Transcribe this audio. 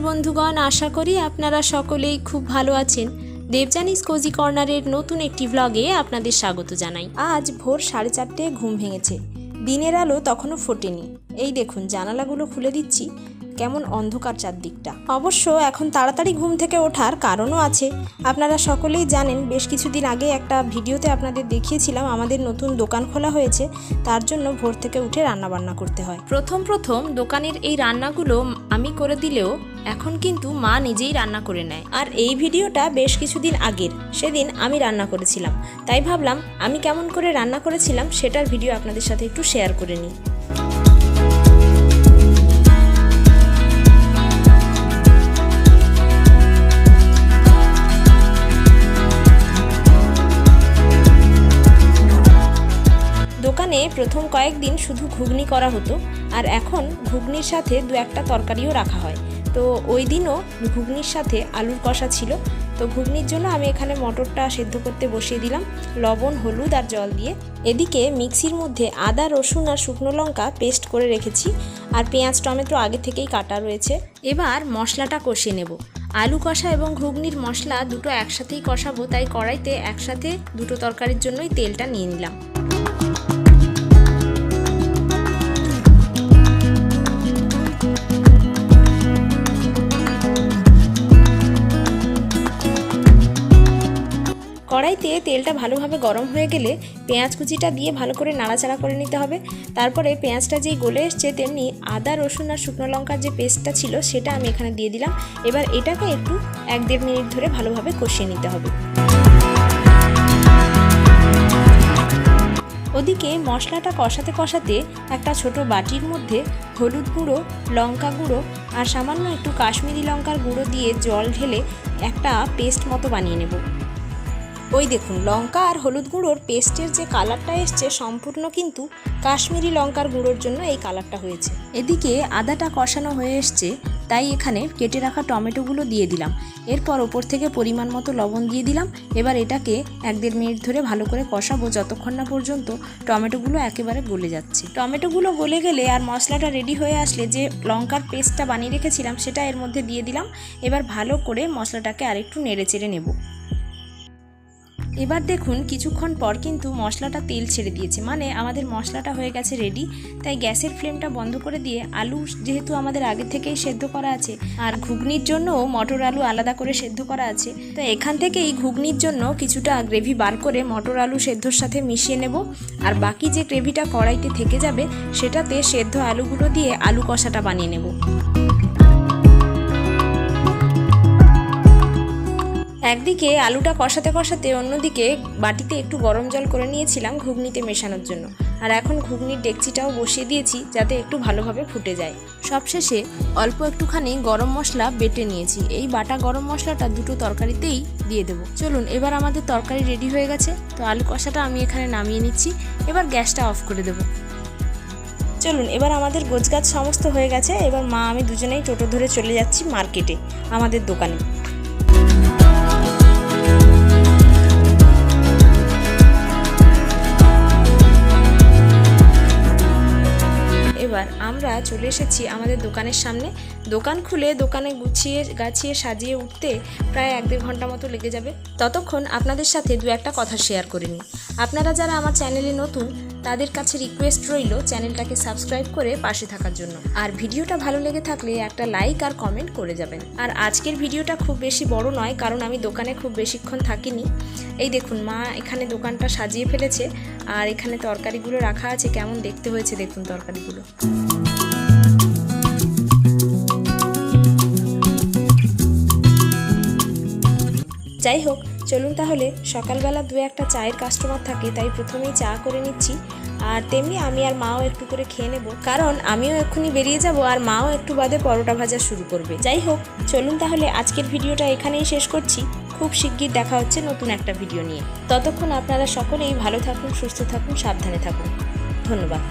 বন্ধুগণ, আশা করি আপনারা সকলেই খুব ভালো আছেন। দেবজানিস কোজি কর্নারের নতুন একটি ব্লগে আপনাদের স্বাগত জানাই। আজ ভোর সাড়ে চারটে ঘুম ভেঙেছে। দিনের আলো তখনও ফোটেনি। এই দেখুন, জানালাগুলো খুলে দিচ্ছি। কেমন অন্ধকার চারদিকটা। অবশ্য এখন তাড়াতাড়ি ঘুম থেকে ওঠার কারণও আছে। আপনারা সকলেই জানেন, বেশ কিছুদিন আগে একটা ভিডিওতে আপনাদের দেখিয়েছিলাম, আমাদের নতুন দোকান খোলা হয়েছে, তার জন্য ভোর থেকে উঠে রান্নাবান্না করতে হয়। প্রথম প্রথম দোকানের এই রান্নাগুলো আমি করে দিলেও এখন কিন্তু মা নিজেই রান্না করে নেয়। আর এই ভিডিওটা বেশ কিছুদিন আগের, সেদিন আমি রান্না করেছিলাম। তাই ভাবলাম, আমি কেমন করে রান্না করেছিলাম, সেটার ভিডিও আপনাদের সাথে একটু শেয়ার করে নিই। প্রথম কয়েকদিন শুধু ঘুগনি করা হতো, আর এখন ঘুগনির সাথে দু একটা তরকারিও রাখা হয়। তো ওই দিনও ঘুগনির সাথে আলুর কষা ছিল। তো ঘুগনির জন্য আমি এখানে মটরটা সেদ্ধ করতে বসিয়ে দিলাম, লবণ, হলুদ আর জল দিয়ে। এদিকে মিক্সির মধ্যে আদা, রসুন আর শুকনো লঙ্কা পেস্ট করে রেখেছি, আর পেঁয়াজ, টমেটো আগে থেকেই কাটা রয়েছে। এবার মশলাটা কষিয়ে নেব। আলু কষা এবং ঘুগনির মশলা দুটো একসাথেই কষাবো, তাই কড়াইতে একসাথে দুটো তরকারির জন্যই তেলটা নিয়ে নিলাম। কড়াইতে তেলটা ভালোভাবে গরম হয়ে গেলে পেঁয়াজ কুচিটা দিয়ে ভালো করে নাড়াচাড়া করে নিতে হবে। তারপরে পেঁয়াজটা যেই গলে এসছে তেমনি আদা, রসুন আর শুকনো লঙ্কার যে পেস্টটা ছিল সেটা আমি এখানে দিয়ে দিলাম। এবার এটাকে একটু এক দেড় মিনিট ধরে ভালোভাবে কষিয়ে নিতে হবে। ওদিকে মশলাটা কষাতে কষাতে একটা ছোট বাটির মধ্যে হলুদ গুঁড়ো, লঙ্কা গুঁড়ো আর সামান্য একটু কাশ্মীরি লঙ্কার গুঁড়ো দিয়ে জল ঢেলে একটা পেস্ট মতো বানিয়ে নেব। ওই দেখুন, লঙ্কা আর হলুদ গুঁড়োর পেস্টের যে কালারটা এসছে সম্পূর্ণ কিন্তু কাশ্মীরি লঙ্কার গুঁড়োর জন্য এই কালারটা হয়েছে। এদিকে আদাটা কষানো হয়ে এসছে, তাই এখানে কেটে রাখা টমেটোগুলো দিয়ে দিলাম। এরপর ওপর থেকে পরিমাণ মতো লবণ দিয়ে দিলাম। এবার এটাকে এক দেড় মিনিট ধরে ভালো করে কষাবো, যতক্ষণ না পর্যন্ত টমেটোগুলো একেবারে গলে যাচ্ছে। টমেটোগুলো গলে গেলে আর মশলাটা রেডি হয়ে আসলে যে লঙ্কার পেস্টটা বানিয়ে রেখেছিলাম, সেটা এর মধ্যে দিয়ে দিলাম। এবার ভালো করে মশলাটাকে আরেকটু নেড়ে চেড়ে নেব। এবার দেখুন, কিছুক্ষণ পর কিন্তু মশলাটা তেল ছেড়ে দিয়েছে। মানে আমাদের মশলাটা হয়ে গেছে রেডি তাই গ্যাসের ফ্লেমটা বন্ধ করে দিয়ে আলু যেহেতু আমাদের আগে থেকেই সেদ্ধ করা আছে, আর ঘুগনির জন্যও মটর আলু আলাদা করে সেদ্ধ করা আছে। তো এখান থেকেই ঘুগনির জন্য কিছুটা গ্রেভি বার করে মটর আলু সেদ্ধর সাথে মিশিয়ে নেব। আর বাকি যে গ্রেভিটা কড়াইতে থেকে যাবে, সেটাতে সেদ্ধ আলুগুলো দিয়ে আলু কষাটা বানিয়ে নেব। একদিকে আলুটা কষাতে কষাতে অন্যদিকে বাটিতে একটু গরম জল করে নিয়েছিলাম ঘুগনিতে মেশানোর জন্য। আর এখন ঘুগনির ডেকচিটাও বসিয়ে দিয়েছি যাতে একটু ভালোভাবে ফুটে যায়। সবশেষে অল্প একটুখানি গরম মশলা বেটে নিয়েছি। এই বাটা গরম মশলাটা দুটো তরকারিতেই দিয়ে দেবো। চলুন, এবার আমাদের তরকারি রেডি হয়ে গেছে। তো আলু কষাটা আমি এখানে নামিয়ে নিচ্ছি। এবার গ্যাসটা অফ করে দেবো। চলুন, এবার আমাদের গোছগাছ সমস্ত হয়ে গেছে। এবার মা, আমি দুজনেই টোটো ধরে চলে যাচ্ছি মার্কেটে, আমাদের দোকানে। আমরা চলে এসেছি আমাদের দোকানের সামনে। দোকান খুলে, দোকানে গুছিয়ে, গাছিয়ে, সাজিয়ে উঠতে প্রায় এক দেড় ঘণ্টা মতো লেগে যাবে। ততক্ষণ আপনাদের সাথে দু একটা কথা শেয়ার করে আপনারা যারা আমার চ্যানেলে নতুন তাদের কাছে রিকোয়েস্ট রইল চ্যানেলটাকে সাবস্ক্রাইব করে পাশে থাকার জন্য। আর ভিডিওটা ভালো লেগে থাকলে একটা লাইক আর কমেন্ট করে যাবেন। আর আজকের ভিডিওটা খুব বেশি বড় নয়, কারণ আমি দোকানে খুব বেশিক্ষণ থাকিনি। এই দেখুন, মা এখানে দোকানটা সাজিয়ে ফেলেছে, আর এখানে তরকারিগুলো রাখা আছে। কেমন দেখতে হয়েছে দেখুন তরকারিগুলো। যাই হোক চলুন তাহলে, সকালবেলা দু একটা চায়ের কাস্টমার থাকে, তাই প্রথমেই চা করে নিচ্ছি। আর তেমনি আমি আর মাও একটু করে খেয়ে নেব, কারণ আমিও এক্ষুনি বেরিয়ে যাব আর মাও একটু বাদে পরোটা ভাজা শুরু করবে। যাই হোক, চলুন তাহলে আজকের ভিডিওটা এখানেই শেষ করছি। খুব শিগগির দেখা হচ্ছে নতুন একটা ভিডিও নিয়ে। ততক্ষণ আপনারা সকলেই ভালো থাকুন, সুস্থ থাকুন, সাবধানে থাকুন। ধন্যবাদ।